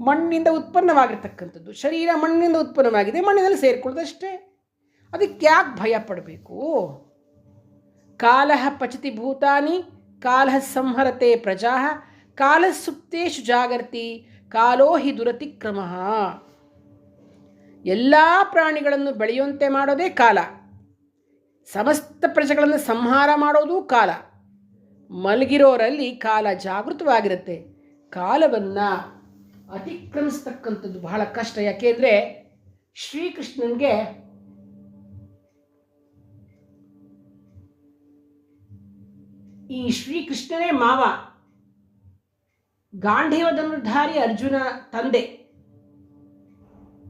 ಮಣ್ಣಿನಿಂದ ಉತ್ಪನ್ನವಾಗಿರ್ತಕ್ಕಂಥದ್ದು. ಶರೀರ ಮಣ್ಣಿನಿಂದ ಉತ್ಪನ್ನವಾಗಿದೆ, ಮಣ್ಣಿನಲ್ಲಿ ಸೇರಿಕೊಳ್ಳೋದಷ್ಟೇ ಅದಕ್ಕೆ ಯಾಕೆ ಭಯ ಪಡಬೇಕು? ಕಾಲಃ ಪಚತಿ ಭೂತಾನಿ, ಕಾಲಃ ಸಂಹರತೆ ಪ್ರಜಾ, ಕಾಲಃ ಸುಪ್ತೇಶು ಜಾಗರ್ತಿ, ಕಾಲೋ ಹಿ ದುರತಿಕ್ರಮ ಎಲ್ಲ ಪ್ರಾಣಿಗಳನ್ನು ಬೆಳೆಯುವಂತೆ ಮಾಡೋದೇ ಕಾಲ. ಸಮಸ್ತ ಪ್ರಜೆಗಳನ್ನು ಸಂಹಾರ ಮಾಡೋದು ಕಾಲ. ಮಲಗಿರೋರಲ್ಲಿ ಕಾಲ ಜಾಗೃತವಾಗಿರುತ್ತೆ. ಕಾಲವನ್ನು ಅತಿಕ್ರಮಿಸ್ತಕ್ಕಂಥದ್ದು ಬಹಳ ಕಷ್ಟ. ಯಾಕೆಂದರೆ ಶ್ರೀಕೃಷ್ಣನಿಗೆ ಈ ಶ್ರೀಕೃಷ್ಣನೇ ಮಾವ. ಗಾಂಧೀವ ಧನುರ್ಧಾರಿ ಅರ್ಜುನ ತಂದೆ.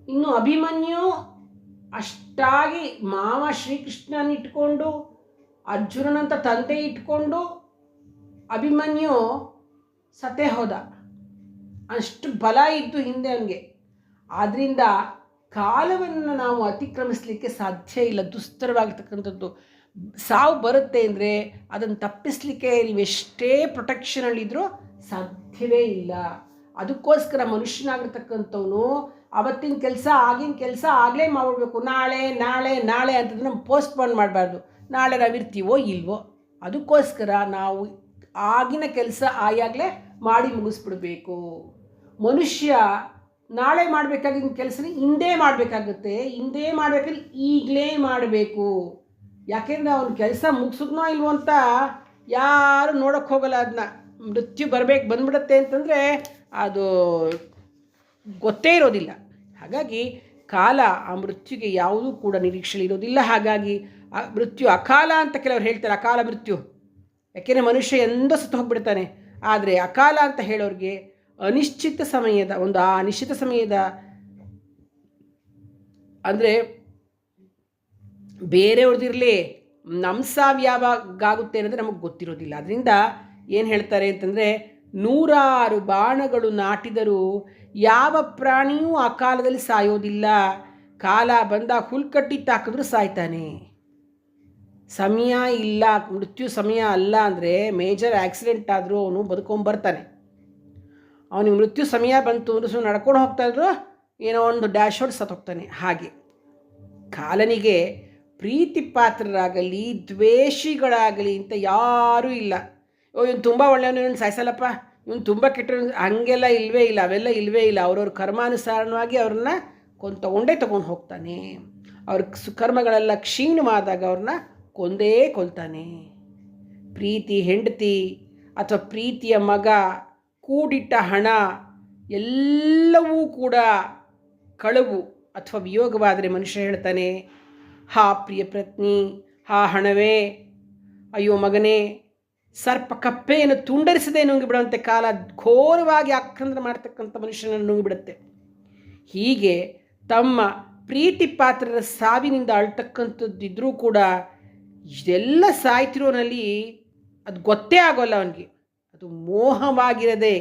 ಇನ್ನು ಅಭಿಮನ್ಯು ಅಷ್ಟಾಗಿ ಮಾವ ಶ್ರೀಕೃಷ್ಣನ ಇಟ್ಕೊಂಡು, ಅರ್ಜುನನಂತ ತಂದೆ ಇಟ್ಕೊಂಡು ಅಭಿಮನ್ಯು ಸತೆ ಹೋದ. ಅಷ್ಟು ಬಲ ಇತ್ತು ಹಿಂದೆ ಅವನಿಗೆ. ಆದ್ದರಿಂದ ಕಾಲವನ್ನು ನಾವು ಅತಿಕ್ರಮಿಸಲಿಕ್ಕೆ ಸಾಧ್ಯ ಇಲ್ಲ. ದುಸ್ತರವಾಗಿರ್ತಕ್ಕಂಥದ್ದು ಸಾವು ಬರುತ್ತೆ ಅಂದರೆ ಅದನ್ನು ತಪ್ಪಿಸಲಿಕ್ಕೆ ನೀವೆಷ್ಟೇ ಪ್ರೊಟೆಕ್ಷನಲ್ಲಿದ್ದರೂ ಸಾಧ್ಯವೇ ಇಲ್ಲ. ಅದಕ್ಕೋಸ್ಕರ ಮನುಷ್ಯನಾಗಿರ್ತಕ್ಕಂಥವನು ಅವತ್ತಿನ ಕೆಲಸ, ಆಗಿನ ಕೆಲಸ ಆಗಲೇ ಮಾಡಬೇಕು ನಾಳೆ ನಾಳೆ ನಾಳೆ ಅಂತಂದ್ರೆ ಪೋಸ್ಟ್ಪೋನ್ ಮಾಡಬಾರ್ದು. ನಾಳೆ ನಾವು ಇರ್ತೀವೋ ಇಲ್ವೋ ಅದಕ್ಕೋಸ್ಕರ ನಾವು ಆಗಿನ ಕೆಲಸ ಆಯಾಗಲೇ ಮಾಡಿ ಮುಗಿಸ್ಬಿಡ್ಬೇಕು. ಮನುಷ್ಯ ನಾಳೆ ಮಾಡಬೇಕಾಗಿದ್ದ ಕೆಲಸನ ಹಿಂದೆ ಮಾಡಬೇಕಾಗುತ್ತೆ. ಹಿಂದೆ ಮಾಡಬೇಕಾದ್ರೆ ಈಗಲೇ ಮಾಡಬೇಕು. ಯಾಕೆಂದರೆ ಅವನ ಕೆಲಸ ಮುಗಿಸಿದ್ನೋ ಇಲ್ವೋ ಅಂತ ಯಾರು ನೋಡೋಕ್ಕೆ ಹೋಗಲ್ಲ ಅದನ್ನ ಮೃತ್ಯು ಬರಬೇಕು ಬಂದ್ಬಿಡುತ್ತೆ ಅಂತಂದರೆ ಅದು ಗೊತ್ತೇ ಇರೋದಿಲ್ಲ. ಹಾಗಾಗಿ ಕಾಲ ಆ ಮೃತ್ಯುಗೆ ಯಾವುದೂ ಕೂಡ ನಿರೀಕ್ಷೆ ಇರೋದಿಲ್ಲ. ಹಾಗಾಗಿ ಮೃತ್ಯು ಅಕಾಲ ಅಂತ ಕೆಲವರು ಹೇಳ್ತಾರೆ, ಅಕಾಲ ಮೃತ್ಯು. ಯಾಕೆಂದರೆ ಮನುಷ್ಯ ಎಂದೋ ಸತ್ತು ಹೋಗ್ಬಿಡ್ತಾನೆ. ಆದರೆ ಅಕಾಲ ಅಂತ ಹೇಳೋರಿಗೆ ಅನಿಶ್ಚಿತ ಸಮಯದ, ಒಂದು ಆ ಅನಿಶ್ಚಿತ ಸಮಯದ ಅಂದರೆ ಬೇರೆಯವ್ರದಿರಲಿ ನಮ್ಮ ಸಾವು ಯಾವಾಗ ಆಗುತ್ತೆ ಅನ್ನೋದು ನಮಗೆ ಗೊತ್ತಿರೋದಿಲ್ಲ. ಅದರಿಂದ ಏನು ಹೇಳ್ತಾರೆ ಅಂತಂದರೆ ನೂರಾರು ಬಾಣಗಳು ನಾಟಿದರೂ ಯಾವ ಪ್ರಾಣಿಯೂ ಆ ಕಾಲದಲ್ಲಿ ಸಾಯೋದಿಲ್ಲ. ಕಾಲ ಬಂದ ಹುಲ್ ಕಟ್ಟಿ ತಾಕಿದ್ರು ಸಾಯ್ತಾನೆ. ಸಮಯ ಇಲ್ಲ, ಮೃತ್ಯು ಸಮಯ ಅಲ್ಲ ಅಂದರೆ ಮೇಜರ್ ಆಕ್ಸಿಡೆಂಟ್ ಆದರೂ ಅವನು ಬದುಕೊಂಬರ್ತಾನೆ ಅವನಿಗೆ ಮೃತ್ಯು ಸಮಯ ಬಂತು ಅಂದ್ರೆ ಸುಮ್ಮನೆ ನಡ್ಕೊಂಡು ಹೋಗ್ತಾಯಿದ್ರು ಏನೋ ಒಂದು ಡ್ಯಾಶ್ ಹೊಡ್ ಸತ್ತೋಗ್ತಾನೆ ಹಾಗೆ ಕಾಲನಿಗೆ ಪ್ರೀತಿ ಪಾತ್ರರಾಗಲಿ ದ್ವೇಷಿಗಳಾಗಲಿ ಅಂತ ಯಾರೂ ಇಲ್ಲ. ಓ, ಇವನು ತುಂಬ ಒಳ್ಳೆಯವನು, ಇವನು ಸಾಯಿಸಲ್ಲಪ್ಪ. ಇವನು ತುಂಬ ಕೆಟ್ಟವನು, ಹಾಗೆಲ್ಲ ಇಲ್ಲವೇ ಇಲ್ಲ, ಅವೆಲ್ಲ ಇಲ್ಲವೇ ಇಲ್ಲ. ಅವ್ರವ್ರ ಕರ್ಮಾನುಸಾರವಾಗಿ ಅವ್ರನ್ನ ಕೊಂದು ತಗೊಂಡೇ ತೊಗೊಂಡು ಹೋಗ್ತಾನೆ. ಅವ್ರ ಸುಕರ್ಮಗಳೆಲ್ಲ ಕ್ಷೀಣವಾದಾಗ ಅವ್ರನ್ನ ಕೊಂದೇ ಕೊಲ್ತಾನೆ. ಪ್ರೀತಿ ಹೆಂಡತಿ ಅಥವಾ ಪ್ರೀತಿಯ ಮಗ ಕೂಡಿಟ್ಟ ಹಣ ಎಲ್ಲವೂ ಕೂಡ ಕಳವು ಅಥವಾ ವಿಯೋಗವಾದರೆ ಮನುಷ್ಯ ಹೇಳ್ತಾನೆ, ಹಾ ಪ್ರಿಯ ಪ್ರತ್ನಿ ಹಾ ಹಣವೇ, ಅಯ್ಯೋ ಮಗನೇ, ಸರ್ಪ ಕಪ್ಪೆಯನ್ನು ತುಂಡರಿಸದೆ ನುಂಗಿಬಿಡುವಂತೆ ಕಾಲ ಘೋರವಾಗಿ ಆಕ್ರಂದನ ಮಾಡ್ತಕ್ಕಂಥ ಮನುಷ್ಯನನ್ನು ನುಂಗಿಬಿಡುತ್ತೆ. ಹೀಗೆ ತಮ್ಮ ಪ್ರೀತಿ ಪಾತ್ರರ ಸಾವಿನಿಂದ ಅಳ್ತಕ್ಕಂಥದ್ದಿದ್ರೂ ಕೂಡ ಇದೆಲ್ಲ ಸಾಯ್ತಿರೋನಲ್ಲಿ ಅದು ಗೊತ್ತೇ ಆಗೋಲ್ಲ ಅವನಿಗೆ. ಅದು ಮೋಹವಾಗಿರದೆ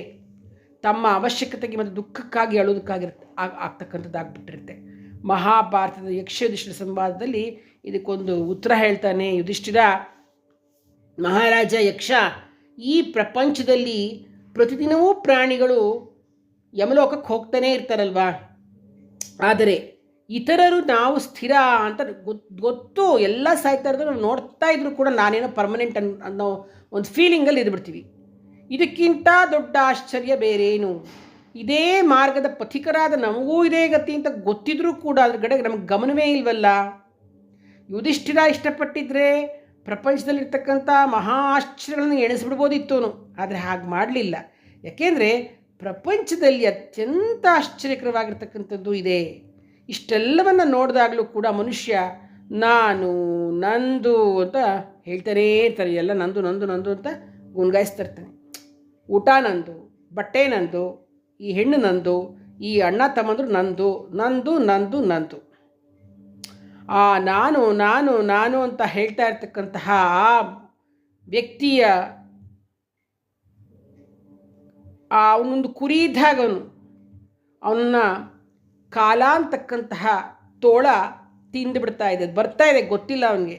ತಮ್ಮ ಅವಶ್ಯಕತೆಗೆ ಮತ್ತು ದುಃಖಕ್ಕಾಗಿ ಅಳೋದಕ್ಕಾಗಿರುತ್ತೆ ಆಗ ಆಗ್ತಕ್ಕಂಥದ್ದಾಗ್ಬಿಟ್ಟಿರುತ್ತೆ ಮಹಾಭಾರತದ ಯಕ್ಷ ಯುಧಿಷ್ಠಿರ ಸಂವಾದದಲ್ಲಿ ಇದಕ್ಕೊಂದು ಉತ್ತರ ಹೇಳ್ತಾನೆ ಯುಧಿಷ್ಠಿರ. ಮಹಾರಾಜ ಯಕ್ಷ, ಈ ಪ್ರಪಂಚದಲ್ಲಿ ಪ್ರತಿದಿನವೂ ಪ್ರಾಣಿಗಳು ಯಮಲೋಕಕ್ಕೆ ಹೋಗ್ತಾನೇ ಇರ್ತಾರಲ್ವಾ? ಆದರೆ ಇತರರು ನಾವು ಸ್ಥಿರ ಅಂತ ಗೊತ್ತು, ಎಲ್ಲ ಸಾಯ್ತಾ ನಾವು ನೋಡ್ತಾ ಇದ್ರು ಕೂಡ ನಾನೇನೋ ಪರ್ಮನೆಂಟ್ ಅನ್ ಅನ್ನೋ ಒಂದು ಫೀಲಿಂಗಲ್ಲಿ ಇದ್ಬಿಡ್ತೀವಿ. ಇದಕ್ಕಿಂತ ದೊಡ್ಡ ಆಶ್ಚರ್ಯ ಬೇರೇನು? ಇದೇ ಮಾರ್ಗದ ಪಥಿಕರಾದ ನಮಗೂ ಇದೇ ಗತಿ ಅಂತ ಗೊತ್ತಿದ್ರೂ ಕೂಡ ಅದ್ರ ಕಡೆಗೆ ನಮಗೆ ಗಮನವೇ ಇಲ್ವಲ್ಲ? ಯುಧಿಷ್ಠಿರ ಇಷ್ಟಪಟ್ಟಿದ್ರೆ ಪ್ರಪಂಚದಲ್ಲಿರ್ತಕ್ಕಂಥ ಮಹಾ ಆಶ್ಚರ್ಯಗಳನ್ನು ಎಣಿಸ್ಬಿಡ್ಬೋದಿತ್ತು ಆದರೆ ಹಾಗೆ ಮಾಡಲಿಲ್ಲ. ಯಾಕೆಂದರೆ ಪ್ರಪಂಚದಲ್ಲಿ ಅತ್ಯಂತ ಆಶ್ಚರ್ಯಕರವಾಗಿರ್ತಕ್ಕಂಥದ್ದು ಇದೆ. ಇಷ್ಟೆಲ್ಲವನ್ನು ನೋಡಿದಾಗಲೂ ಕೂಡ ಮನುಷ್ಯ, ನಾನು, ನಂದು ಅಂತ ಹೇಳ್ತಾನೇ ಇರ್ತಾರೆ ಎಲ್ಲ ನಂದು ನಂದು ನಂದು ಅಂತ ಗುಣಗಾಯಿಸ್ತಿರ್ತಾನೆ ಊಟ ನಂದು, ಬಟ್ಟೆ ನಂದು, ಈ ಹೆಣ್ಣು ನಂದು, ಈ ಅಣ್ಣ ತಮ್ಮಂದ್ರು ನಂದು ನಂದು ನಂದು ನಂದು. ಆ ನಾನು ನಾನು ನಾನು ಅಂತ ಹೇಳ್ತಾ ಇರ್ತಕ್ಕಂತಹ ಆ ವ್ಯಕ್ತಿಯ ಆ ಅವನೊಂದು ಕುರಿ ಇದ್ದಾಗ ಅವನು ಅವನ್ನ ಕಾಲ ಅಂತಕ್ಕಂತಹ ತೋಳ ತಿಂದು ಬಿಡ್ತಾ ಇದೆ. ಬರ್ತಾ ಇದೆ, ಗೊತ್ತಿಲ್ಲ ಅವನಿಗೆ.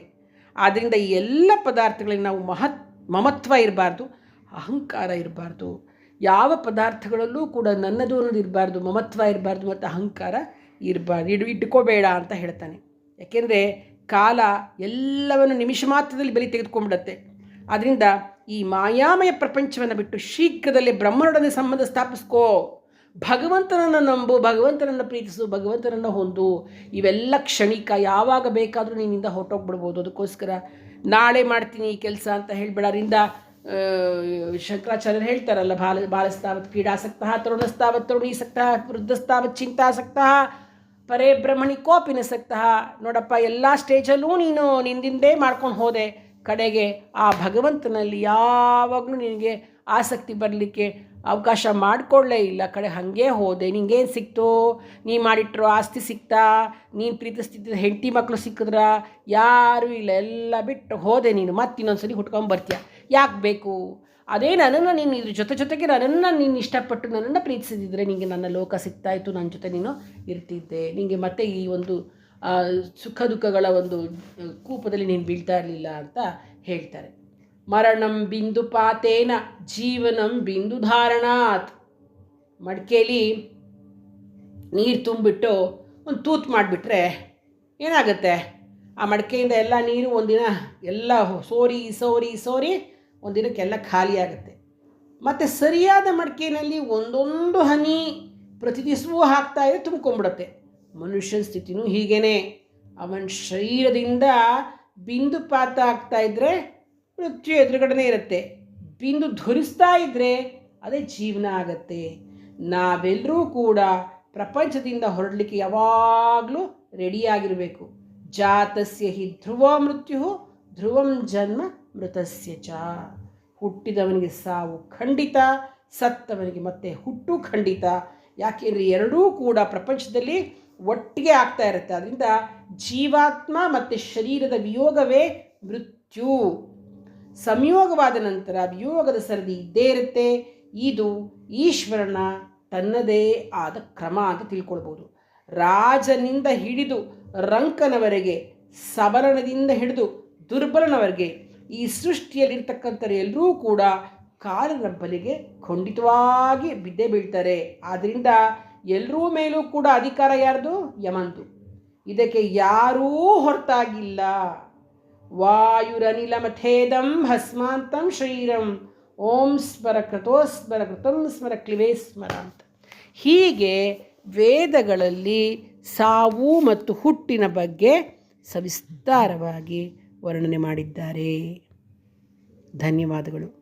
ಆದ್ದರಿಂದ ಈ ಎಲ್ಲ ಪದಾರ್ಥಗಳಿಗೆ ನಾವು ಮಹತ್ ಮಮತ್ವ ಇರಬಾರ್ದು. ಅಹಂಕಾರ ಇರಬಾರ್ದು. ಯಾವ ಪದಾರ್ಥಗಳಲ್ಲೂ ಕೂಡ ನನ್ನದು ಅನ್ನೋದು ಇರಬಾರ್ದು ಮಮತ್ವ ಇರಬಾರ್ದು ಮತ್ತು ಅಹಂಕಾರ ಇರಬಾರ್ದು. ಇಡು ಇಟ್ಕೋಬೇಡ ಅಂತ ಹೇಳ್ತಾನೆ. ಯಾಕೆಂದರೆ ಕಾಲ ಎಲ್ಲವನ್ನು ನಿಮಿಷ ಮಾತ್ರದಲ್ಲಿ ಬಲಿ ತೆಗೆದುಕೊಂಡ್ಬಿಡತ್ತೆ ಆದ್ದರಿಂದ ಈ ಮಾಯಾಮಯ ಪ್ರಪಂಚವನ್ನು ಬಿಟ್ಟು ಶೀಘ್ರದಲ್ಲೇ ಬ್ರಹ್ಮನೊಡನೆ ಸಂಬಂಧ ಸ್ಥಾಪಿಸ್ಕೋ. ಭಗವಂತನನ್ನು ನಂಬು ಭಗವಂತನನ್ನು ಪ್ರೀತಿಸು ಭಗವಂತನನ್ನು ಹೊಂದು. ಇವೆಲ್ಲ ಕ್ಷಣಿಕ ಯಾವಾಗ ಬೇಕಾದರೂ ನಿನ್ನಿಂದ ಹೊರಟೋಗ್ಬಿಡ್ಬೋದು. ಅದಕ್ಕೋಸ್ಕರ ನಾಳೆ ಮಾಡ್ತೀನಿ ಈ ಕೆಲಸ ಅಂತ ಹೇಳ್ಬೇಡ. ಅದರಿಂದ ಆ, ಶಂಕರಾಚಾರ್ಯರು ಹೇಳ್ತಾರಲ್ಲ, ಬಾಲ, ಬಾಲಸ್ತಾವತ್ ಕ್ರೀಡಾಸಕ್ತಃ, ತರುಣಸ್ತಾವತ್ ತರುಣೀಸಕ್ತಃ, ವೃದ್ಧಸ್ತಾವತ್ ಚಿಂತಾಸಕ್ತಃ, ಪರೇ ಬ್ರಹ್ಮಣಿ ಕೋಪಿನಸಕ್ತಃ ನೋಡಪ್ಪ, ಎಲ್ಲ ಸ್ಟೇಜಲ್ಲೂ ನೀನು ನಿಂದಿಂದೇ ಮಾಡ್ಕೊಂಡು ಹೋದೆ. ಕಡೆಗೆ ಆ ಭಗವಂತನಲ್ಲಿ ಯಾವಾಗಲೂ ನಿನಗೆ ಆಸಕ್ತಿ ಬರಲಿಕ್ಕೆ ಅವಕಾಶ ಮಾಡಿಕೊಳ್ಳೇ ಇಲ್ಲ. ಕಡೆ ಹಾಗೆ ಹೋದೆ. ನಿಂಗೇನು ಸಿಕ್ತು? ನೀ ಮಾಡಿಟ್ಟರೋ ಆಸ್ತಿ ಸಿಕ್ತಾ? ನೀನು ಪ್ರೀತಿಸ್ತಿದ್ದ ಹೆಂಡತಿ ಮಕ್ಕಳು ಸಿಕ್ಕಿದ್ರ? ಯಾರೂ ಇಲ್ಲ. ಎಲ್ಲ ಬಿಟ್ಟು ಹೋದೆ ನೀನು. ಮತ್ತೆ ಹುಟ್ಕೊಂಡು ಹುಟ್ಕೊಂಬರ್ತೀಯ ಯಾಕೆ ಬೇಕು? ಅದೇ ನನ್ನನ್ನು ನೀನು ಇದ್ರ ಜೊತೆ ಜೊತೆಗೆ ನನ್ನನ್ನು ನೀನು ಇಷ್ಟಪಟ್ಟು ನನ್ನನ್ನು ಪ್ರೀತಿಸಿದಿದ್ರೆ ನಿನಗೆ ನನ್ನ ಲೋಕ ಸಿಗ್ತಾ ಇತ್ತು ನನ್ನ ಜೊತೆ ನೀನು ಇರ್ತಿದ್ದೆ. ನಿನಗೆ ಮತ್ತೆ ಈ ಒಂದು ಸುಖ ದುಃಖಗಳ ಒಂದು ಕೂಪದಲ್ಲಿ ನೀನು ಬೀಳ್ತಾ ಇರಲಿಲ್ಲ ಅಂತ ಹೇಳ್ತಾರೆ. ಮರಣಂ ಬಿಂದು ಪಾತೇನ, ಜೀವನಂ ಬಿಂದು ಧಾರಣಾತ್. ಮಡಿಕೇಲಿ ನೀರು ತುಂಬಿಟ್ಟು ಒಂದು ತೂತು ಮಾಡಿಬಿಟ್ರೆ ಏನಾಗುತ್ತೆ? ಆ ಮಡಿಕೆಯಿಂದ ಎಲ್ಲ ನೀರು ಒಂದಿನ ಎಲ್ಲ ಸೋರಿ ಸೋರಿ ಸೋರಿ ಒಂದಿನಕ್ಕೆಲ್ಲ ಖಾಲಿಯಾಗುತ್ತೆ ಮತ್ತು ಸರಿಯಾದ ಮಡಿಕೆಯಲ್ಲಿ ಒಂದೊಂದು ಹನಿ ಪ್ರತಿ ದಿವಸವೂ ಹಾಕ್ತಾ ಇದ್ದರೆ ತುಂಬ್ಕೊಂಡ್ಬಿಡುತ್ತೆ. ಮನುಷ್ಯನ ಸ್ಥಿತಿನೂ ಹೀಗೇನೆ. ಅವನ ಶರೀರದಿಂದ ಬಿಂದು ಪಾತ ಆಗ್ತಾ ಇದ್ದರೆ ಮೃತ್ಯು ಎದುರುಗಡೆನೇ ಇರುತ್ತೆ. ಬಿಂದು ಧುರಿಸ್ತಾ ಇದ್ದರೆ ಅದೇ ಜೀವನ ಆಗತ್ತೆ. ನಾವೆಲ್ಲರೂ ಕೂಡ ಪ್ರಪಂಚದಿಂದ ಹೊರಡಲಿಕ್ಕೆ ಯಾವಾಗಲೂ ರೆಡಿಯಾಗಿರಬೇಕು ಜಾತಸ್ಯ ಹಿ ಧ್ರುವ ಮೃತ್ಯು ಧ್ರುವಂ ಜನ್ಮ ಮೃತಸ್ಯ ಚ. ಹುಟ್ಟಿದವನಿಗೆ ಸಾವು ಖಂಡಿತ, ಸತ್ತವನಿಗೆ ಮತ್ತೆ ಹುಟ್ಟು ಖಂಡಿತ. ಯಾಕೆಂದರೆ ಎರಡೂ ಕೂಡ ಪ್ರಪಂಚದಲ್ಲಿ ಒಟ್ಟಿಗೆ ಆಗ್ತಾ ಇರುತ್ತೆ. ಅದರಿಂದ ಜೀವಾತ್ಮ ಮತ್ತು ಶರೀರದ ವಿಯೋಗವೇ ಮೃತ್ಯು. ಸಂಯೋಗವಾದ ನಂತರ ವಿಯೋಗದ ಸರದಿ ಇದ್ದೇ ಇರುತ್ತೆ. ಇದು ಈಶ್ವರನ ತನ್ನದೇ ಆದ ಕ್ರಮ ಅಂತ ತಿಳ್ಕೊಳ್ಬೋದು. ರಾಜನಿಂದ ಹಿಡಿದು ರಂಕನವರೆಗೆ ಸಬಲನದಿಂದ ಹಿಡಿದು ದುರ್ಬಲನವರೆಗೆ ಈ ಸೃಷ್ಟಿಯಲ್ಲಿರ್ತಕ್ಕಂಥ ಎಲ್ಲರೂ ಕೂಡ ಕಾಲನ ಬಲಿಗೆ ಖಂಡಿತವಾಗಿ ಬಿದ್ದೇ ಬೀಳ್ತಾರೆ. ಆದ್ದರಿಂದ ಎಲ್ಲರೂ ಮೇಲೂ ಕೂಡ ಅಧಿಕಾರ ಯಾರ್ದು? ಯಮಂತು. ಇದಕ್ಕೆ ಯಾರೂ ಹೊರತಾಗಿಲ್ಲ. ವಾಯುರನಿಲಮಥೇದಂ ಭಸ್ಮಾಂತಂ ಶರೀರಂ. ಓಂ ಸ್ಮರ ಕೃತೋಸ್ಮರ ಕೃತಂ ಸ್ಮರ ಕ್ಲಿವೇ ಸ್ಮರ ಅಂತ. ಹೀಗೆ ವೇದಗಳಲ್ಲಿ ಸಾವು ಮತ್ತು ಹುಟ್ಟಿನ ಬಗ್ಗೆ ಸವಿಸ್ತಾರವಾಗಿ ವರ್ಣನೆ ಮಾಡಿದ್ದಾರೆ. ಧನ್ಯವಾದಗಳು.